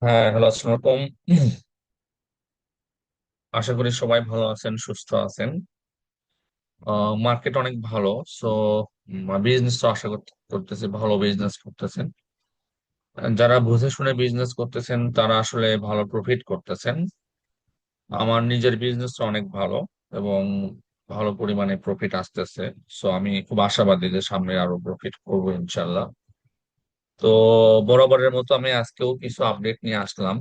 হ্যাঁ হ্যালো, আসসালামু আশা করি সবাই ভালো আছেন, সুস্থ আছেন। মার্কেট অনেক ভালো সো বিজনেস তো আশা করতে- করতেছি, ভালো বিজনেস করতেছেন। যারা বুঝে শুনে বিজনেস করতেছেন, তারা আসলে ভালো প্রফিট করতেছেন। আমার নিজের বিজনেস অনেক ভালো এবং ভালো পরিমাণে প্রফিট আসতেছে সো আমি খুব আশাবাদী যে সামনে আরও প্রফিট করব ইনশাল্লাহ তো বরাবরের মতো আমি আজকেও কিছু আপডেট নিয়ে আসলাম।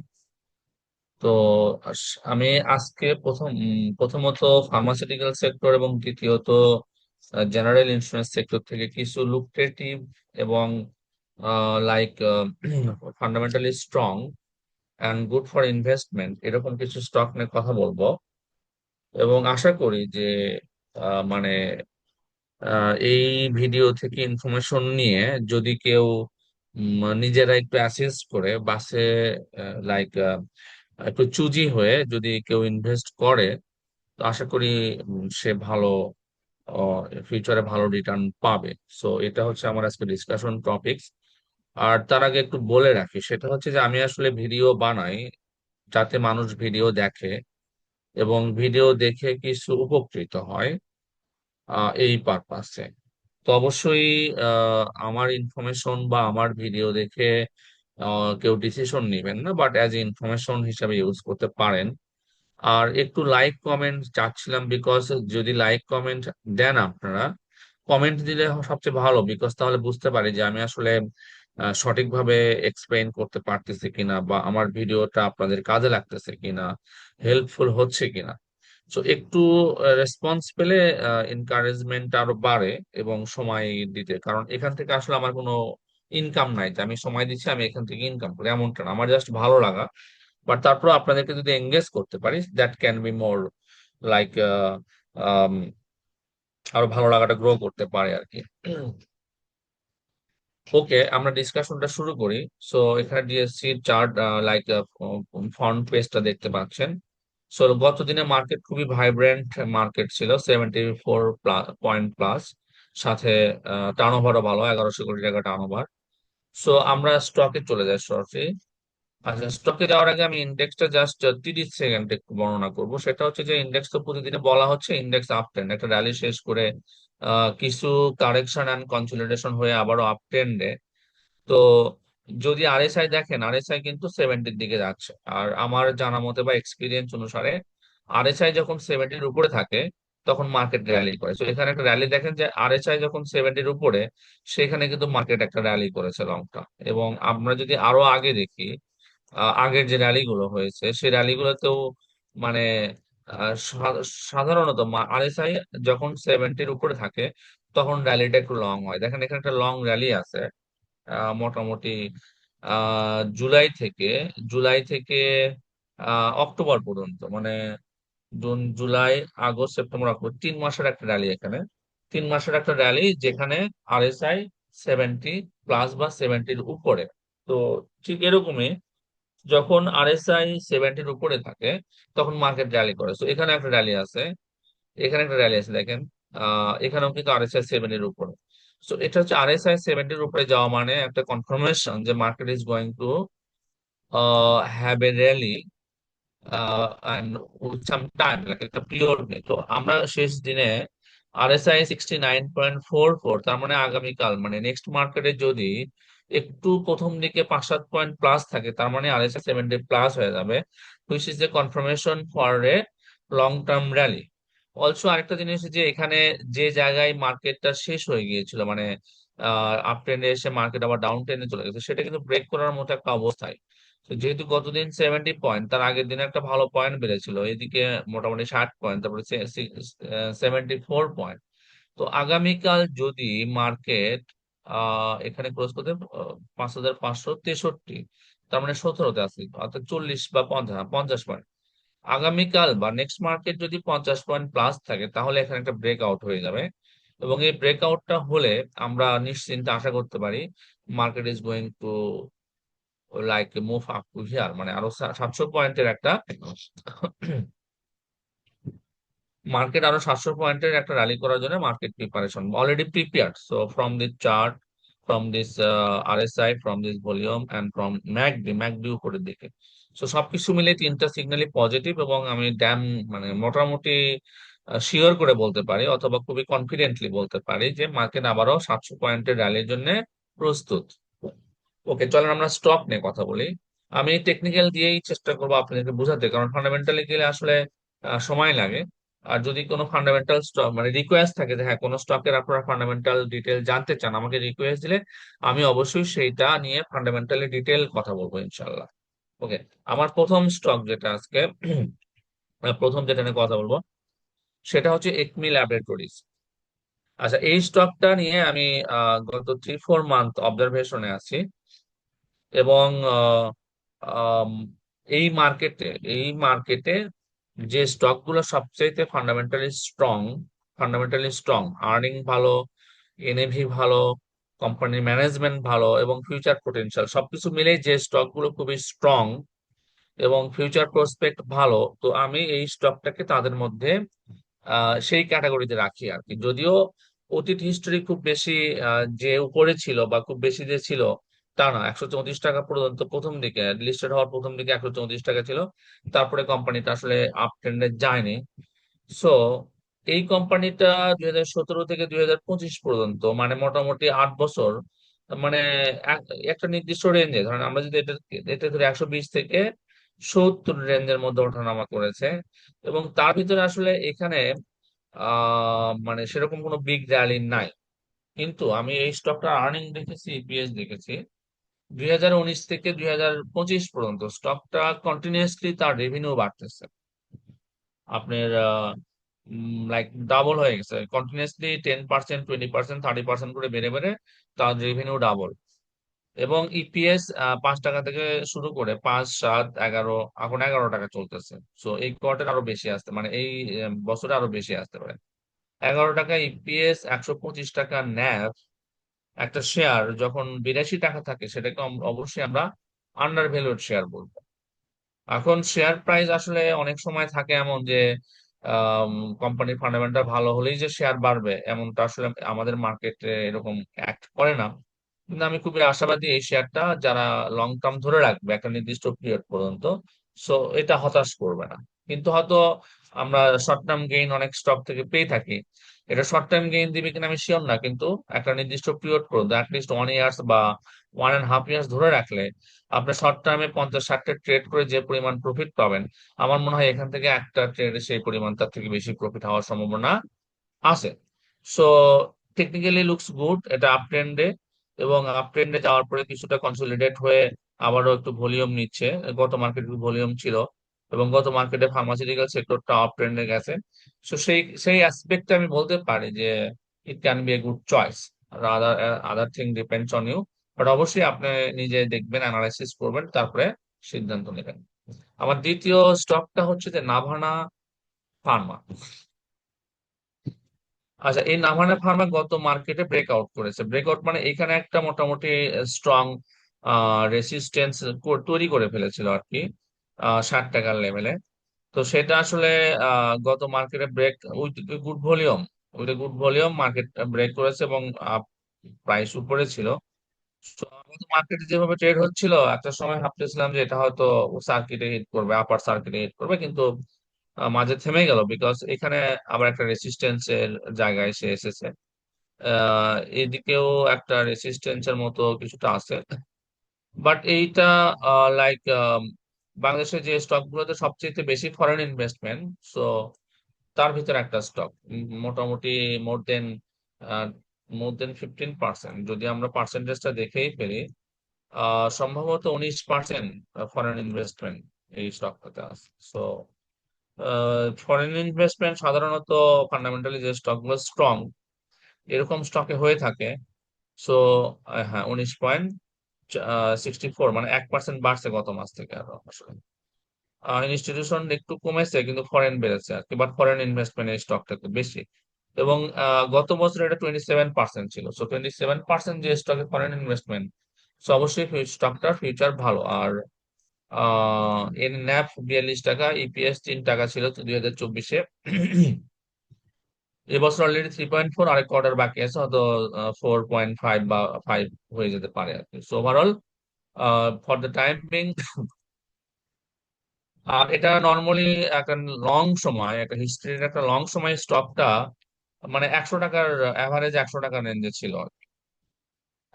তো আমি আজকে প্রথম প্রথমত ফার্মাসিউটিক্যাল সেক্টর এবং দ্বিতীয়ত জেনারেল ইন্স্যুরেন্স সেক্টর থেকে কিছু লুক্রেটিভ এবং like fundamentally strong and good for investment এরকম কিছু স্টক নিয়ে কথা বলব। এবং আশা করি যে মানে এই ভিডিও থেকে ইনফরমেশন নিয়ে যদি কেউ নিজেরা একটু অ্যাসেস করে বাসে লাইক একটু চুজি হয়ে যদি কেউ ইনভেস্ট করে, তো আশা করি সে ভালো ফিউচারে ভালো রিটার্ন পাবে। সো এটা হচ্ছে আমার আজকে ডিসকাশন টপিকস আর তার আগে একটু বলে রাখি, সেটা হচ্ছে যে আমি আসলে ভিডিও বানাই যাতে মানুষ ভিডিও দেখে এবং ভিডিও দেখে কিছু উপকৃত হয় এই পারপাসে তো অবশ্যই আমার ইনফরমেশন বা আমার ভিডিও দেখে কেউ ডিসিশন নেবেন না বাট অ্যাজ ইনফরমেশন হিসাবে ইউজ করতে পারেন। আর একটু লাইক কমেন্ট চাচ্ছিলাম বিকজ যদি লাইক কমেন্ট দেন আপনারা কমেন্ট দিলে সবচেয়ে ভালো বিকজ তাহলে বুঝতে পারি যে আমি আসলে সঠিকভাবে এক্সপ্লেইন করতে পারতেছি কিনা বা আমার ভিডিওটা আপনাদের কাজে লাগতেছে কিনা হেল্পফুল হচ্ছে কিনা। সো একটু রেসপন্স পেলে এনকারেজমেন্ট আরও বাড়ে এবং সময় দিতে। কারণ এখান থেকে আসলে আমার কোনো ইনকাম নাই যে আমি সময় দিচ্ছি, আমি এখান থেকে ইনকাম করি। এমনটা না। আমার জাস্ট ভালো লাগা। বাট তারপর আপনাদেরকে যদি এঙ্গেজ করতে পারি that can be more like আরও ভালো লাগাটা গ্রো করতে পারে আর কি। ওকে আমরা ডিসকাশনটা শুরু করি। সো এখানে ডিএসসি চার্ট লাইক ফ্রন্ট পেজটা দেখতে পাচ্ছেন। সো গত দিনে মার্কেট খুবই ভাইব্রেন্ট মার্কেট ছিল সেভেন্টি ফোর পয়েন্ট প্লাস সাথে টার্ন ওভারও ভালো, এগারোশো কোটি টাকা টার্ন ওভার সো আমরা স্টকে চলে যাই সরাসরি আচ্ছা স্টকে যাওয়ার আগে আমি ইন্ডেক্সটা জাস্ট তিরিশ সেকেন্ড একটু বর্ণনা করব। সেটা হচ্ছে যে ইন্ডেক্স তো প্রতিদিনে বলা হচ্ছে ইন্ডেক্স আপ ট্রেন্ড একটা র্যালি শেষ করে কিছু কারেকশন অ্যান্ড কনসলিডেশন হয়ে আবারও আপ ট্রেন্ডে তো যদি আরএসআই দেখেন আরএসআই কিন্তু সেভেন্টির দিকে যাচ্ছে। আর আমার জানা মতে বা এক্সপিরিয়েন্স অনুসারে আরএসআই যখন সেভেন্টির উপরে থাকে, তখন মার্কেট র্যালি করে। তো এখানে একটা র্যালি দেখেন যে আরএসআই যখন সেভেন্টির উপরে, সেখানে কিন্তু মার্কেট একটা র্যালি করেছে লংটা এবং আমরা যদি আরও আগে দেখি আগের যে র্যালি গুলো হয়েছে, সেই র্যালি গুলোতেও মানে সাধারণত আরএসআই যখন সেভেন্টির উপরে থাকে, তখন র্যালিটা একটু লং হয়। দেখেন, এখানে একটা লং র্যালি আছে। মোটামুটি জুলাই থেকে জুলাই থেকে অক্টোবর পর্যন্ত মানে June, July, August, September, October, তিন মাসের একটা র্যালি এখানে। তিন মাসের একটা র্যালি যেখানে আরএসআই সেভেন্টি প্লাস বা সেভেন্টির উপরে। তো ঠিক এরকমই, যখন আর এস আরএসআই সেভেন্টির উপরে থাকে, তখন মার্কেট র্যালি করে। তো এখানে একটা র্যালি আছে, এখানে একটা র্যালি আছে, দেখেন। আহ এখানেও কিন্তু আর এস আরএসআই সেভেন্টির উপরে। সো এটা হচ্ছে আরএসআই সেভেন্টির উপরে যাওয়া মানে একটা কনফার্মেশন যে market is going to have a rally some time একটা পিরিয়ড নেই। তো আমরা শেষ দিনে RSI sixty nine point four four তার মানে আগামীকাল মানে নেক্সট মার্কেটে যদি একটু প্রথম দিকে পাঁচ সাত পয়েন্ট প্লাস থাকে, তার মানে R S I seventy plus হয়ে যাবে which is a confirmation for a long term rally also আরেকটা জিনিস যে এখানে যে জায়গায় মার্কেটটা শেষ হয়ে গিয়েছিল মানে আপ ট্রেন্ডে এসে মার্কেট আবার ডাউন ট্রেন্ডে চলে গেছে, সেটা কিন্তু ব্রেক করার মতো একটা অবস্থায়। তো যেহেতু গতদিন সেভেন্টি পয়েন্ট তার আগের দিন একটা ভালো পয়েন্ট বেড়েছিল, এদিকে মোটামুটি ষাট পয়েন্ট তারপরে সেভেন্টি ফোর পয়েন্ট তো আগামীকাল যদি মার্কেট আহ, এখানে ক্লোজ করতে পাঁচ হাজার পাঁচশো তেষট্টি, তার মানে সতেরোতে আছে অর্থাৎ চল্লিশ বা পঞ্চাশ পঞ্চাশ পয়েন্ট আগামীকাল বা নেক্সট মার্কেট যদি পঞ্চাশ পয়েন্ট প্লাস থাকে তাহলে এখানে একটা ব্রেক আউট হয়ে যাবে। এবং এই ব্রেক আউটটা হলে আমরা নিশ্চিন্তে আশা করতে পারি market is going to like move up to here মানে আরও সাতশো পয়েন্টের একটা মার্কেট আরও সাতশো পয়েন্টের একটা র্যালি করার জন্য market preparation already prepared so from the chart from this uh, RSI, from this volume and from MACD, MACD উপরের দিকে। সো সবকিছু মিলে তিনটা সিগন্যালই পজিটিভ এবং আমি ড্যাম মানে মোটামুটি শিওর করে বলতে পারি অথবা খুবই কনফিডেন্টলি বলতে পারি যে মার্কেট আবারও সাতশো পয়েন্টের র্যালির জন্য প্রস্তুত। ওকে চলেন আমরা স্টক নিয়ে কথা বলি। আমি টেকনিক্যাল দিয়েই চেষ্টা করব আপনাদেরকে বোঝাতে, কারণ ফান্ডামেন্টালি গেলে আসলে সময় লাগে। আর যদি কোনো ফান্ডামেন্টাল স্টক মানে রিকোয়েস্ট থাকে যে হ্যাঁ কোনো স্টকের আপনারা ফান্ডামেন্টাল ডিটেল জানতে চান, আমাকে রিকোয়েস্ট দিলে আমি অবশ্যই সেইটা নিয়ে ফান্ডামেন্টালি ডিটেল কথা বলব ইনশাল্লাহ ওকে, আমার প্রথম স্টক যেটা আজকে প্রথম যেটা নিয়ে কথা বলব, সেটা হচ্ছে একমি ল্যাবরেটরিজ আচ্ছা এই স্টকটা নিয়ে আমি গত থ্রি ফোর মান্থ অবজারভেশনে আছি এবং এই মার্কেটে এই মার্কেটে যে স্টকগুলো সবচেয়ে fundamentally strong fundamentally strong earning ভালো এনএভি ভালো কোম্পানির ম্যানেজমেন্ট ভালো এবং ফিউচার পোটেনশিয়াল সবকিছু মিলে যে স্টকগুলো খুবই স্ট্রং এবং ফিউচার প্রসপেক্ট ভালো, তো আমি এই স্টকটাকে তাদের মধ্যে সেই ক্যাটাগরিতে রাখি আর কি যদিও অতীত হিস্টোরি খুব বেশি যে উপরে ছিল বা খুব বেশি যে ছিল, তা না, একশো চৌত্রিশ টাকা পর্যন্ত প্রথম দিকে লিস্টেড হওয়ার প্রথম দিকে একশো চৌত্রিশ টাকা ছিল, তারপরে কোম্পানিটা আসলে আপ ট্রেন্ডে যায়নি। সো এই কোম্পানিটা দুই হাজার সতেরো থেকে দুই হাজার পঁচিশ পর্যন্ত মানে মোটামুটি আট বছর মানে এক- একটা নির্দিষ্ট রেঞ্জে ধরেন আমরা যদি এটা এটা ধরে একশো বিশ থেকে সত্তর রেঞ্জের মধ্যে ওঠানামা করেছে এবং তার ভিতরে আসলে এখানে মানে সেরকম কোনো বিগ র্যালি নাই। কিন্তু আমি এই স্টকটার আর্নিং দেখেছি ইপিএস দেখেছি, দুই হাজার উনিশ থেকে দুই হাজার পঁচিশ পর্যন্ত স্টকটা কন্টিনিউয়াসলি তার রেভিনিউ বাড়তেছে। আপনার লাইক ডাবল হয়ে গেছে। Continuously ten percent twenty percent thirty percent করে বেড়ে বেড়ে তার রেভিনিউ ডাবল এবং ইপিএস পাঁচ টাকা থেকে শুরু করে পাঁচ, সাত, এগারো, এখন এগারো টাকা চলতেছে। সো এই কোয়ার্টার আরও বেশি আসতে মানে এই বছরে আরও বেশি আসতে পারে। এগারো টাকা ইপিএস একশো পঁচিশ টাকা ন্যাভ একটা শেয়ার যখন বিরাশি টাকা থাকে, সেটাকে অবশ্যই আমরা আন্ডার ভ্যালুড শেয়ার বলব। এখন শেয়ার প্রাইস আসলে অনেক সময় থাকে এমন যে কোম্পানির ফান্ডামেন্টাল ভালো হলেই যে শেয়ার বাড়বে, এমনটা আসলে আমাদের মার্কেটে এরকম অ্যাক্ট করে না। কিন্তু আমি খুবই আশাবাদী এই শেয়ারটা যারা লং টার্ম ধরে রাখবে, একটা নির্দিষ্ট পিরিয়ড পর্যন্ত সো এটা হতাশ করবে না। কিন্তু হয়তো আমরা শর্ট টার্ম গেইন অনেক স্টক থেকে পেয়ে থাকি। এটা শর্ট টার্ম গেইন দিবে কিনা আমি শিওর না, কিন্তু একটা নির্দিষ্ট পিরিয়ড পর্যন্ত অ্যাটলিস্ট ওয়ান ইয়ার্স বা ওয়ান অ্যান্ড হাফ ইয়ার্স ধরে রাখলে আপনি শর্ট টার্মে পঞ্চাশ ষাটটা ট্রেড করে যে পরিমাণ প্রফিট পাবেন, আমার মনে হয় এখান থেকে একটা ট্রেডে সেই পরিমাণ তার থেকে বেশি প্রফিট হওয়ার সম্ভাবনা আছে। সো টেকনিক্যালি লুকস গুড এটা আপ ট্রেন্ডে এবং আপ ট্রেন্ডে যাওয়ার পরে কিছুটা কনসলিডেট হয়ে আবারও একটু ভলিউম নিচ্ছে। গত মার্কেটে ভলিউম ছিল এবং গত মার্কেটে ফার্মাসিউটিক্যাল সেক্টরটা আপ ট্রেন্ডে গেছে। সো সেই সেই অ্যাসপেক্টে আমি বলতে পারি যে it can be a good choice other other thing depends on you but অবশ্যই আপনি নিজে দেখবেন অ্যানালাইসিস করবেন, তারপরে সিদ্ধান্ত নেবেন। আমার দ্বিতীয় স্টকটা হচ্ছে যে নাভানা ফার্মা আচ্ছা এই নাভানা ফার্মা গত মার্কেটে ব্রেকআউট করেছে। ব্রেকআউট মানে এখানে একটা মোটামুটি স্ট্রং রেসিস্টেন্স তৈরি করে ফেলেছিল আর কি। ষাট টাকার লেভেলে তো সেটা আসলে গত মার্কেটে break with good volume with good volume market break করেছে এবং প্রাইস উপরে ছিল। মার্কেটে যেভাবে ট্রেড হচ্ছিল, একটা সময় ভাবতেছিলাম যে এটা হয়তো সার্কিটে হিট করবে আপার সার্কিটে হিট করবে, কিন্তু মাঝে থেমে গেল বিকজ এখানে আবার একটা রেসিস্টেন্স এর জায়গায় এসে এসেছে। এদিকেও একটা রেসিস্টেন্সের মতো কিছুটা আছে। বাট এইটা লাইক বাংলাদেশের যে স্টক গুলোতে সবচেয়ে বেশি ফরেন ইনভেস্টমেন্ট সো তার ভিতরে একটা স্টক মোটামুটি মোর দেন মোর দেন ফিফটিন পার্সেন্ট যদি আমরা পার্সেন্টেজটা দেখেই ফেলি সম্ভবত উনিশ পার্সেন্ট ফরেন ইনভেস্টমেন্ট এই স্টকটাতে আছে। সো ফরেন ইনভেস্টমেন্ট সাধারণত ফান্ডামেন্টালি যে স্টকগুলো স্ট্রং এরকম স্টকে হয়ে থাকে সো হ্যাঁ উনিশ পয়েন্ট সিক্সটি ফোর মানে এক পার্সেন্ট বাড়ছে গত মাস থেকে আরও আসলে। ইনস্টিটিউশন একটু কমেছে, কিন্তু ফরেন বেড়েছে আর কি বাট ফরেন ইনভেস্টমেন্ট এই স্টকটা একটু বেশি। এবং গত বছর এটা টোয়েন্টি সেভেন পার্সেন্ট ছিল। সো টোয়েন্টি সেভেন পার্সেন্ট যে স্টকে ফরেন ইনভেস্টমেন্ট সো অবশ্যই স্টকটার ফিউচার ভালো। আর এর ন্যাপ বিয়াল্লিশ টাকা ইপিএস তিন টাকা ছিল দুই হাজার চব্বিশে। এবছর অলরেডি থ্রি পয়েন্ট ফোর আরেক কোয়ার্টার বাকি আছে, হয়তো ফোর পয়েন্ট ফাইভ বা ফাইভ হয়ে যেতে পারে আর কি so overall for the time being আর এটা নর্মালি একটা লং সময়, একটা হিস্ট্রির একটা লং সময় স্টকটা মানে একশো টাকার অ্যাভারেজ একশো টাকার রেঞ্জে ছিল আর কি।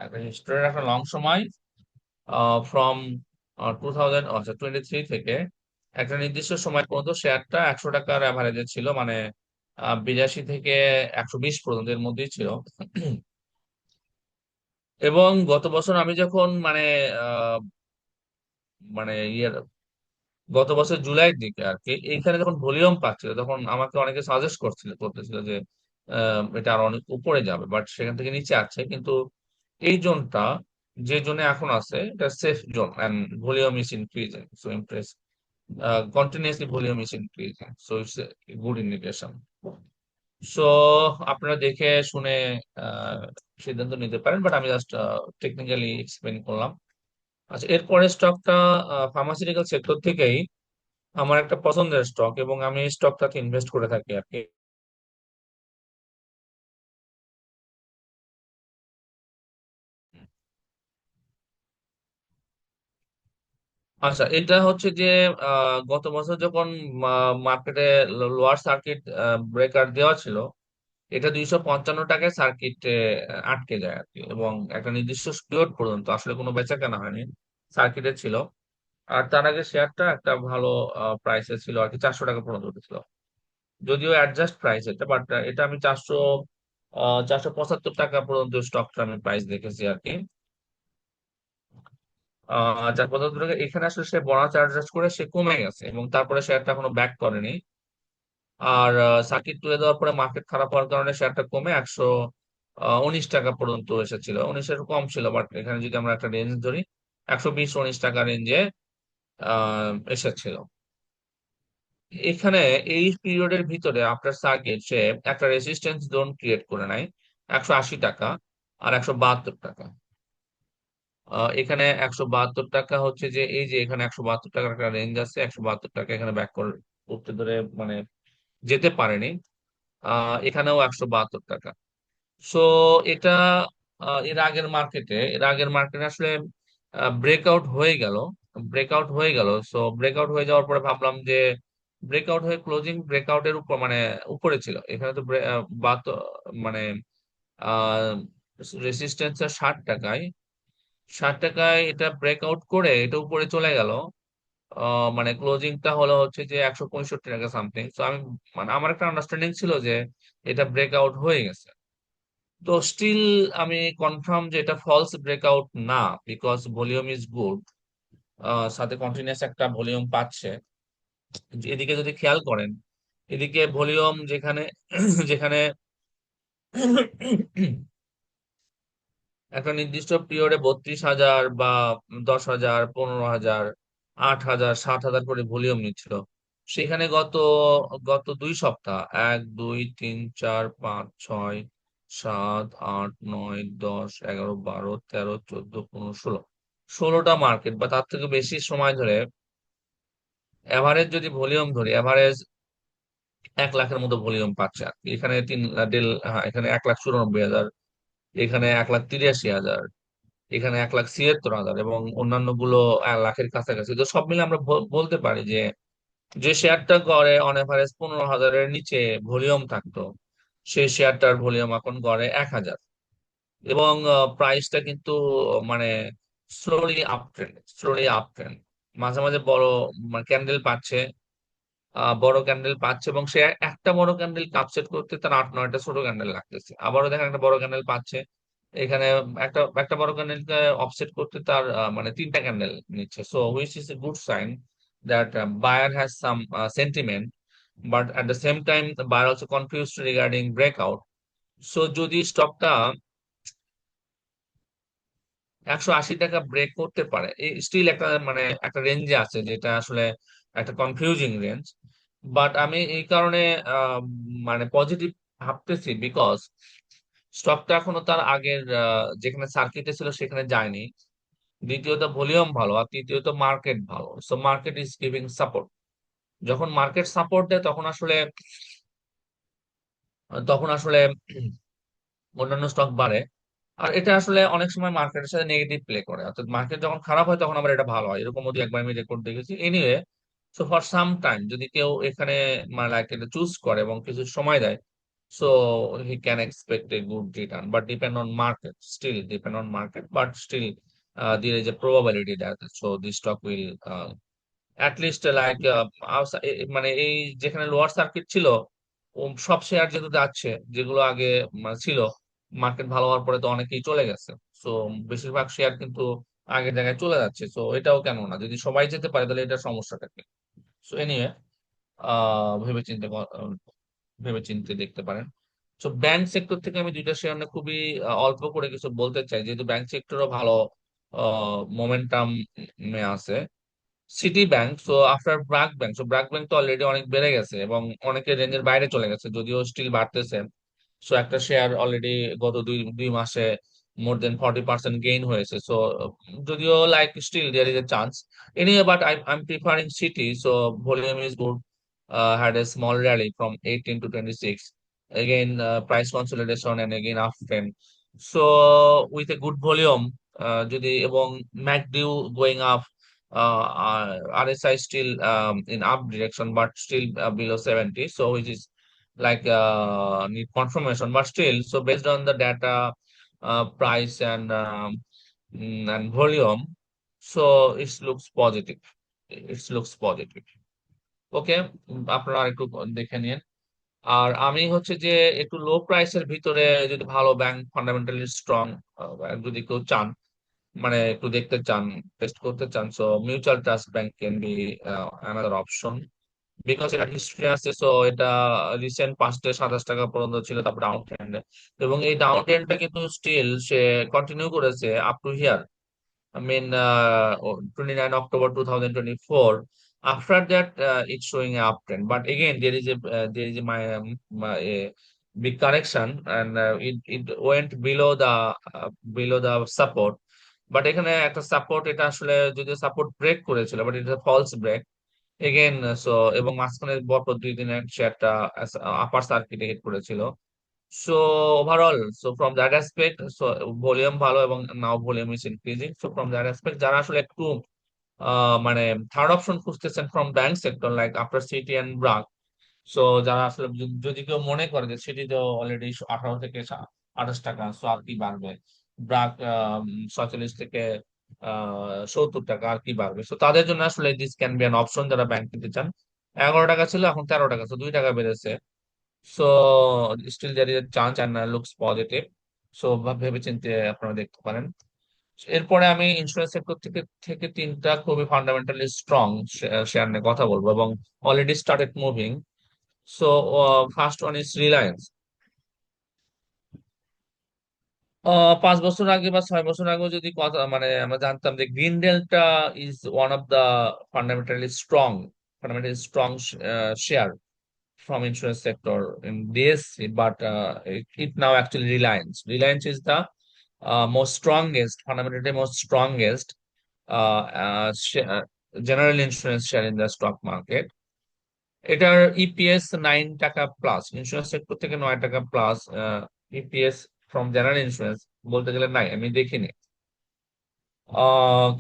একটা হিস্ট্রির একটা লং সময় ফ্রম টু থাউজেন্ড আচ্ছা টোয়েন্টি থ্রি থেকে একটা নির্দিষ্ট সময় পর্যন্ত শেয়ারটা একশো টাকার অ্যাভারেজে ছিল মানে বিরাশি থেকে একশো বিশ পর্যন্ত এর মধ্যেই ছিল। এবং গত বছর আমি যখন মানে মানে ইয়ের গত বছর জুলাইয়ের দিকে আর কি, এইখানে যখন ভলিউম পাচ্ছিল, তখন আমাকে অনেকে সাজেস্ট করছিল, করতেছিল যে এটা আরও অনেক উপরে যাবে বাট সেখান থেকে নিচে আছে। কিন্তু এই জোনটা, যে জোনে এখন আছে, এটা safe zone and volume is increasing so impress continuously volume is increasing so it's good indication so আপনারা দেখে শুনে সিদ্ধান্ত নিতে পারেন বাট আমি জাস্ট টেকনিক্যালি এক্সপ্লেন করলাম। আচ্ছা এরপরে স্টকটা ফার্মাসিউটিক্যাল সেক্টর থেকেই আমার একটা পছন্দের স্টক এবং আমি স্টকটাতে ইনভেস্ট করে থাকি আর কি। আচ্ছা এটা হচ্ছে যে গত বছর যখন মার্কেটে লোয়ার সার্কিট ব্রেকার দেওয়া ছিল, এটা দুইশো পঞ্চান্ন টাকায় সার্কিটে আটকে যায় আর কি এবং একটা নির্দিষ্ট পিরিয়ড পর্যন্ত, আসলে কোনো বেচা কেনা হয়নি সার্কিটে ছিল। আর তার আগে শেয়ারটা একটা ভালো প্রাইসে ছিল আর কি চারশো টাকা পর্যন্ত উঠেছিল। যদিও অ্যাডজাস্ট প্রাইস এটা বাট এটা আমি চারশো চারশো পঁচাত্তর টাকা পর্যন্ত স্টকটা আমি প্রাইস দেখেছি আর কি যার পঁচাত্তর টাকা এখানে আসলে সে বোনাস অ্যাডজাস্ট করে সে কমে গেছে এবং তারপরে শেয়ারটা এখনও ব্যাক করেনি। আর সার্কিট তুলে দেওয়ার পরে মার্কেট খারাপ হওয়ার কারণে শেয়ারটা কমে একশো উনিশ টাকা পর্যন্ত এসেছিল। উনিশের কম ছিল বাট এখানে যদি আমরা একটা রেঞ্জ ধরি, একশো বিশ, উনিশ টাকা রেঞ্জে এসেছিল। এখানে এই পিরিয়ডের ভিতরে আপনার সার্কিট সে একটা রেজিস্ট্যান্স জোন ক্রিয়েট করে নেয়। একশো আশি টাকা আর একশো বাহাত্তর টাকা। এখানে একশো বাহাত্তর টাকা হচ্ছে যে, এই যে এখানে একশো বাহাত্তর টাকার একটা রেঞ্জ আছে, একশো বাহাত্তর টাকা এখানে ব্যাক করতে ধরে মানে যেতে পারেনি। আহ এখানেও একশো বাহাত্তর টাকা। সো এটা এর আগের মার্কেটে এর আগের মার্কেটে আসলে ব্রেকআউট হয়ে গেল ব্রেকআউট হয়ে গেল। সো ব্রেকআউট হয়ে যাওয়ার পরে ভাবলাম যে ব্রেকআউট হয়ে ক্লোজিং ব্রেকআউটের উপর মানে উপরে ছিল। এখানে তো মানে রেসিস্টেন্স ষাট টাকায় ষাট টাকায় এটা ব্রেকআউট করে এটা উপরে চলে গেল। মানে ক্লোজিংটা হলো হচ্ছে যে একশো পঁয়ষট্টি টাকা সামথিং তো আমি মানে আমার একটা আন্ডারস্ট্যান্ডিং ছিল যে এটা ব্রেকআউট হয়ে গেছে। তো স্টিল আমি কনফার্ম যে এটা ফলস ব্রেকআউট না বিকজ ভলিউম ইজ গুড সাথে কন্টিনিউয়াস একটা ভলিউম পাচ্ছে। এদিকে যদি খেয়াল করেন, এদিকে ভলিউম যেখানে যেখানে একটা নির্দিষ্ট পিরিয়ডে বত্রিশ হাজার বা দশ হাজার, পনেরো হাজার, আট হাজার, সাত হাজার করে ভলিউম নিচ্ছিল সেখানে গত গত দুই সপ্তাহ, এক, দুই, তিন, চার, পাঁচ, ছয়, সাত, আট, নয়, দশ, এগারো, বারো, তেরো, চোদ্দ, পনেরো, ষোলো ষোলোটা মার্কেট বা তার থেকে বেশি সময় ধরে এভারেজ যদি ভলিউম ধরি এভারেজ এক লাখের মতো ভলিউম পাচ্ছে আর। এখানে তিন, দেড় হ্যাঁ এখানে এক লাখ চুরানব্বই হাজার এখানে এক লাখ তিরাশি হাজার, এখানে এক লাখ ছিয়াত্তর হাজার এবং অন্যান্যগুলো লাখের কাছাকাছি। তো সব মিলে আমরা বলতে পারি যে যে শেয়ারটা গড়ে অন এভারেজ পনেরো হাজারের নিচে ভলিউম থাকতো, সেই শেয়ারটার ভলিউম এখন গড়ে এক হাজার। এবং প্রাইসটা কিন্তু মানে slowly up trend slowly up trend মাঝে মাঝে বড় ক্যান্ডেল পাচ্ছে বড় ক্যান্ডেল পাচ্ছে এবং সে একটা বড় ক্যান্ডেল কাপসেট করতে তার আট নয়টা ছোট ক্যান্ডেল লাগতেছে। আবারও দেখেন একটা বড় ক্যান্ডেল পাচ্ছে। এখানে একটা একটা বড় ক্যান্ডেলকে অফসেট করতে তার মানে তিনটা ক্যান্ডেল নিচ্ছে। So which is a good sign that buyer has some sentiment but at the same time buyer also confused regarding breakout so যদি স্টকটা একশো আশি টাকা ব্রেক করতে পারে স্টিল একটা মানে একটা রেঞ্জে আছে, যেটা আসলে একটা কনফিউজিং রেঞ্জ বাট আমি এই কারণে মানে পজিটিভ ভাবতেছি বিকজ স্টকটা এখনও তার আগের যেখানে সার্কিটে ছিল সেখানে যায়নি। দ্বিতীয়ত ভলিউম ভালো আর তৃতীয়ত মার্কেট ভালো। So market is giving support যখন মার্কেট সাপোর্ট দেয়, তখন আসলে তখন আসলে অন্যান্য স্টক বাড়ে। আর এটা আসলে অনেক সময় মার্কেটের সাথে নেগেটিভ প্লে করে। অর্থাৎ মার্কেট যখন খারাপ হয়, তখন আবার এটা ভালো হয়। এরকম যদি একবার আমি রেকর্ড দেখেছি। Anyway so for some time যদি কেউ এখানে মানে লাইক এটা চুজ করে এবং কিছু সময় দেয় so he can expect a good return but depend on market still depend on market but still there is a probability that so this stock will uh, at like uh, মানে এই যেখানে lower circuit ছিল সব share যেহেতু যাচ্ছে যেগুলো আগে মানে ছিল মার্কেট ভালো হওয়ার পরে তো অনেকেই চলে গেছে। সো বেশিরভাগ শেয়ার কিন্তু আগের জায়গায় চলে যাচ্ছে। তো এটাও কেন না? যদি সবাই যেতে পারে, তাহলে এটা সমস্যাটা কি সো এনিওয়ে ভেবে চিন্তে ভেবে চিন্তে দেখতে পারেন। সো ব্যাংক সেক্টর থেকে আমি দুইটা শেয়ার নিয়ে খুবই অল্প করে কিছু বলতে চাই। যেহেতু ব্যাংক সেক্টরও ভালো মোমেন্টাম আছে। City Bank so after BRAC Bank so BRAC Bank তো অলরেডি অনেক বেড়ে গেছে এবং অনেকের রেঞ্জের বাইরে চলে গেছে, যদিও স্টিল বাড়তেছে। সো একটা শেয়ার অলরেডি গত দুই দুই মাসে দেন ফর্টি পার্সেন্ট গেইন হয়েছে সো যদিও like still there is a chance anyway but I I am preferring City so volume is good had a small rally from 18 to 26 again uh, price consolidation and again uptrend so with a good volume uh, যদি এবং up uh, uh, RSI still um, in up direction but still uh, below 70 so which is like uh, need confirmation but still so based on the data uh, price and um, mm, and volume. So it looks positive. It looks positive. Okay আপনারা একটু দেখে নিন। আর আমি হচ্ছে যে একটু লো প্রাইসের ভিতরে যদি ভালো ব্যাংক ফান্ডামেন্টালি স্ট্রং যদি কেউ চান মানে একটু দেখতে চান টেস্ট করতে চান so Mutual Trust Bank can be another option এটা হিস্ট্রি আছে সো এটা টাকা পর্যন্ত ছিল, তারপর ডাউন এবং এই ডাউন ট্রেন্ডটা কিন্তু স্টিল সে কন্টিনিউ করেছে up to here I mean twenty nine October two thousand twenty four after that it's showing a up trend but again there is a there is a connection and it it went below the below the support but এখানে একটা support এটা আসলে যদি support break করেছিল but it false break again so এবং মাঝখানে পরপর দুই দিনের শেয়ারটা আপার সার্কিটে হিট করেছিল। So overall so from that aspect so volume ভালো এবং now volume is increasing so from that aspect যারা আসলে একটু মানে থার্ড অপশন খুঁজতেছেন from bank sector like after City and BRAC so যারা আসলে যদি কেউ মনে করে যে সিটি তো অলরেডি আঠারো থেকে আঠাশ টাকা সো আর কি বাড়বে? ব্রাক ছয়চল্লিশ থেকে সত্তর টাকা আর কি বাড়বে। সো তাদের জন্য আসলে this can be an option যারা ব্যাংক নিতে চান। এগারো টাকা ছিল, এখন তেরো টাকা সো দুই টাকা বেড়েছে। So still there is chance and looks positive so ভেবে চিন্তে আপনারা দেখতে পারেন। এরপরে আমি ইন্স্যুরেন্স সেক্টর থেকে থেকে তিনটা খুবই ফান্ডামেন্টালি স্ট্রং শেয়ার নিয়ে কথা বলব এবং already started moving so first one is Reliance পাঁচ বছর আগে বা ছয় বছর আগে যদি কথা মানে আমরা জানতাম যে Green Delta is one of the fundamentally strong fundamentally strong share from insurance sector in this but it now actually Reliance Reliance is the most strongest fundamentally most strongest general insurance share in the stock market এটার EPS nine টাকা plus insurance sector থেকে নয় টাকা plus EPS from general insurance বলতে গেলে নাই, আমি দেখিনি।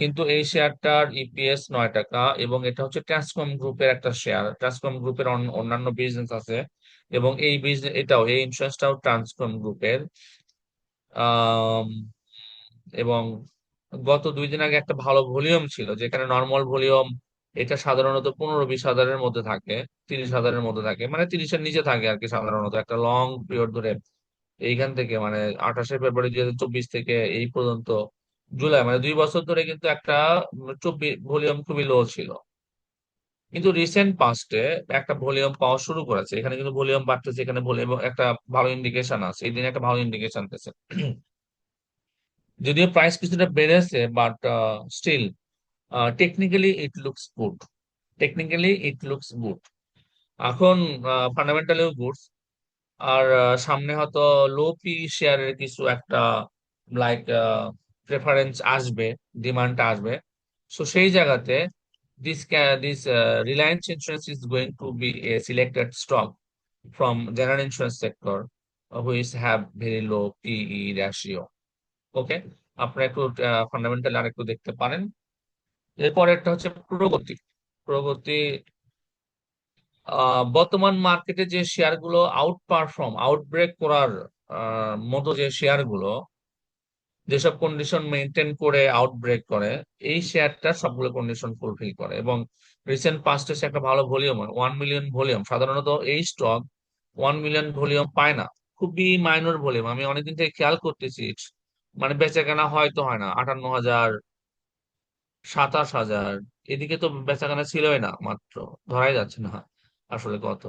কিন্তু এই শেয়ারটার ইপিএস নয় টাকা এবং এটা হচ্ছে ট্রান্সকম গ্রুপের একটা শেয়ার। ট্রান্সকম গ্রুপের অন্যান্য বিজনেস আছে এবং এই বিজনেস এটাও, এই ইন্স্যুরেন্সটাও ট্রান্সকম গ্রুপের এবং গত দুই দিন আগে একটা ভালো ভলিউম ছিল, যেখানে নর্মাল ভলিউম, এটা সাধারণত পনেরো বিশ হাজারের মধ্যে থাকে, তিরিশ হাজারের মধ্যে থাকে মানে তিরিশের নিচে থাকে আর কি সাধারণত, একটা লং পিরিয়ড ধরে এইখান থেকে মানে আঠাশে ফেব্রুয়ারি দুই হাজার চব্বিশ থেকে এই পর্যন্ত, জুলাই মানে দুই বছর ধরে কিন্তু একটা চব্বিশ ভলিউম খুবই লো ছিল। কিন্তু রিসেন্ট পাস্টে একটা ভলিউম পাওয়া শুরু করেছে। এখানে কিন্তু ভলিউম বাড়তেছে, এখানে ভলিউম একটা ভালো ইন্ডিকেশন আছে। এই দিনে একটা ভালো ইন্ডিকেশন দিতেছে যদিও প্রাইস কিছুটা বেড়েছে but still technically it looks good technically it looks good এখন ফান্ডামেন্টালিও গুড আর সামনে হয়তো লো পি শেয়ারের কিছু একটা লাইক প্রেফারেন্স আসবে ডিমান্ড আসবে। সো সেই জায়গাতে this this Reliance insurance is going to be a selected stock from general insurance sector uh, have very low low PE ratio. Okay আপনারা একটু ফান্ডামেন্টাল আর একটু দেখতে পারেন। এরপর একটা হচ্ছে প্রগতি। প্রগতি বর্তমান মার্কেটে যে শেয়ারগুলো আউট পারফর্ম আউটব্রেক করার মতো যে শেয়ারগুলো, যেসব কন্ডিশন মেনটেন করে আউটব্রেক করে, এই শেয়ারটা সবগুলো কন্ডিশন ফুলফিল করে। এবং রিসেন্ট পাস্টে সে একটা ভালো ভলিউম ওয়ান মিলিয়ন ভলিউম সাধারণত এই স্টক ওয়ান মিলিয়ন ভলিউম পায় না। খুবই মাইনর ভলিউম আমি অনেকদিন থেকে খেয়াল করতেছি মানে বেচা কেনা হয়তো হয় না। আটান্ন হাজার, সাতাশ হাজার, এদিকে তো বেচা কেনা ছিলই না মাত্র। ধরাই যাচ্ছে না। আসলে কত?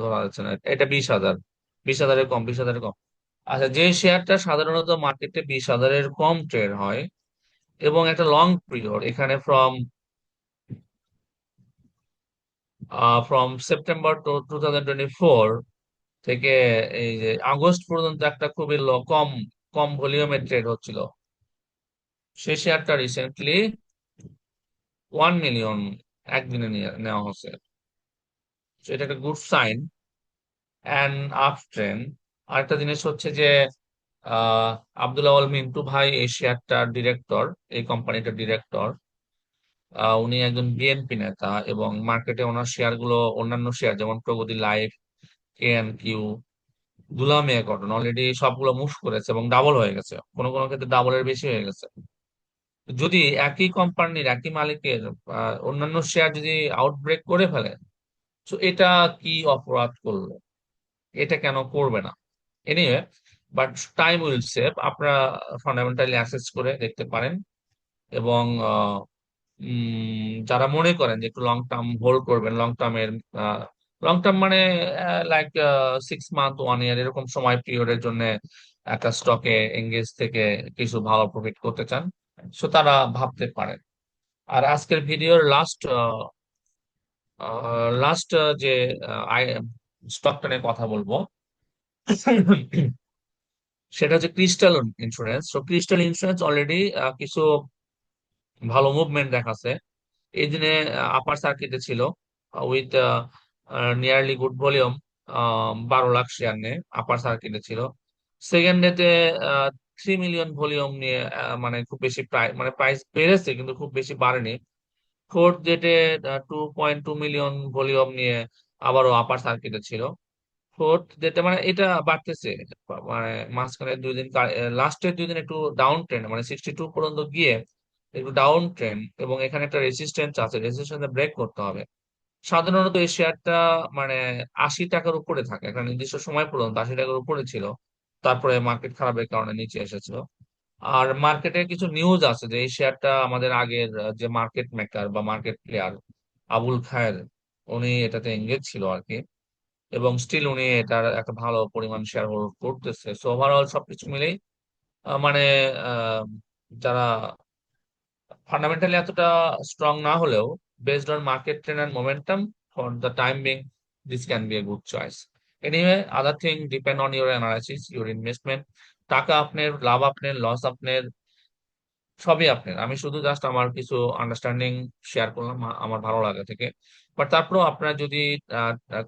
ধরা যাচ্ছে না। এটা বিশ হাজার। বিশ হাজারের কম, বিশ হাজারের কম। আচ্ছা যে শেয়ারটা সাধারণত মার্কেটে বিশ হাজারের কম ট্রেড হয় এবং একটা লং পিরিয়ড এখানে from from September to two thousand twenty four থেকে এই যে আগস্ট পর্যন্ত একটা খুবই কম কম ভলিউমের ট্রেড হচ্ছিল। সেই শেয়ারটা রিসেন্টলি ওয়ান মিলিয়ন একদিনে নেওয়া হচ্ছে। এটা একটা good sign and up trend আরেকটা জিনিস হচ্ছে যে, আহ, আব্দুল আওয়াল মিন্টু ভাই এই ডিরেক্টর এই কোম্পানিটার ডিরেক্টর উনি একজন বিএনপি নেতা এবং মার্কেটে ওনার শেয়ারগুলো অন্যান্য শেয়ার যেমন Pragati life K N Q Dulamia cotton already সবগুলো মুভ করেছে এবং ডাবল হয়ে গেছে। কোনো কোনো ক্ষেত্রে ডাবলের বেশি হয়ে গেছে। যদি একই কোম্পানির একই মালিকের অন্যান্য শেয়ার যদি আউটব্রেক করে ফেলে তো এটা কি অপরাধ করল? এটা কেন করবে না? Anyway but time will save আপনারা ফান্ডামেন্টালি অ্যাসেস করে দেখতে পারেন। এবং যারা মনে করেন যে একটু লং টার্ম হোল্ড করবেন লং টার্মের লং টার্ম মানে like six month one year এরকম সময় পিরিয়ডের জন্য একটা স্টকে এঙ্গেজ থেকে কিছু ভালো প্রফিট করতে চান। সো তারা ভাবতে পারেন আর আজকের ভিডিওর লাস্ট লাস্ট যে স্টকটা নিয়ে কথা বলব, সেটা হচ্ছে ক্রিস্টাল ইন্স্যুরেন্স তো ক্রিস্টাল ইন্স্যুরেন্স অলরেডি কিছু ভালো মুভমেন্ট দেখাচ্ছে। এই দিনে আপার সার্কিটে ছিল উইথ নিয়ারলি গুড ভলিউম বারো লাখ শেয়ার নিয়ে আপার সার্কিটে ছিল। সেকেন্ড ডেতে থ্রি মিলিয়ন ভলিউম নিয়ে মানে খুব বেশি প্রায় মানে প্রাইস বেড়েছে কিন্তু খুব বেশি বাড়েনি। ফোর্থ ডেটে two point two million volume নিয়ে আবারও আপার সার্কিটে ছিল। ফোর্থ ডেটে মানে এটা বাড়তেছে মানে মাঝখানে দুই দিন লাস্টের দুই দিন একটু ডাউন ট্রেন্ড মানে সিক্সটি টু পর্যন্ত গিয়ে একটু ডাউন ট্রেন্ড এবং এখানে একটা রেজিস্ট্যান্স আছে রেজিস্ট্যান্স ব্রেক করতে হবে। সাধারণত এই শেয়ারটা মানে আশি টাকার উপরে থাকে, একটা নির্দিষ্ট সময় পর্যন্ত আশি টাকার উপরে ছিল। তারপরে মার্কেট খারাপের কারণে নিচে এসেছিল। আর মার্কেটে কিছু নিউজ আছে যে, এই শেয়ারটা আমাদের আগের যে মার্কেট মেকার বা মার্কেট প্লেয়ার আবুল খায়ের, উনি এটাতে এঙ্গেজ ছিল আর কি। এবং স্টিল উনি এটার একটা ভালো পরিমাণ শেয়ার হোল্ড করতেছে। সো ওভারঅল সবকিছু মিলেই মানে যারা ফান্ডামেন্টালি এতটা স্ট্রং না হলেও based on market trend and momentum for the time being this can be a good choice anyway other thing depend on your analysis your investment টাকা আপনার, লাভ আপনার লস আপনার, সবই আপনার। আমি শুধু জাস্ট আমার কিছু আন্ডারস্ট্যান্ডিং শেয়ার করলাম আমার ভালো লাগা থেকে। বাট তারপরেও আপনারা যদি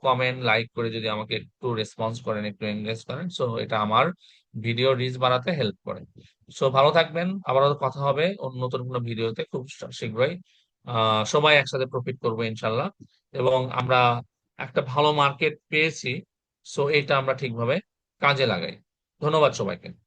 কমেন্ট লাইক করে যদি আমাকে একটু রেসপন্স করেন, একটু এনগেজ করেন সো এটা আমার ভিডিও রিচ বাড়াতে হেল্প করে। সো ভালো থাকবেন, আবারও কথা হবে অন্য নতুন কোনো ভিডিওতে খুব শীঘ্রই। সবাই একসাথে প্রফিট করব ইনশাল্লাহ। এবং আমরা একটা ভালো মার্কেট পেয়েছি। সো এটা আমরা ঠিকভাবে কাজে লাগাই। ধন্যবাদ সবাইকে।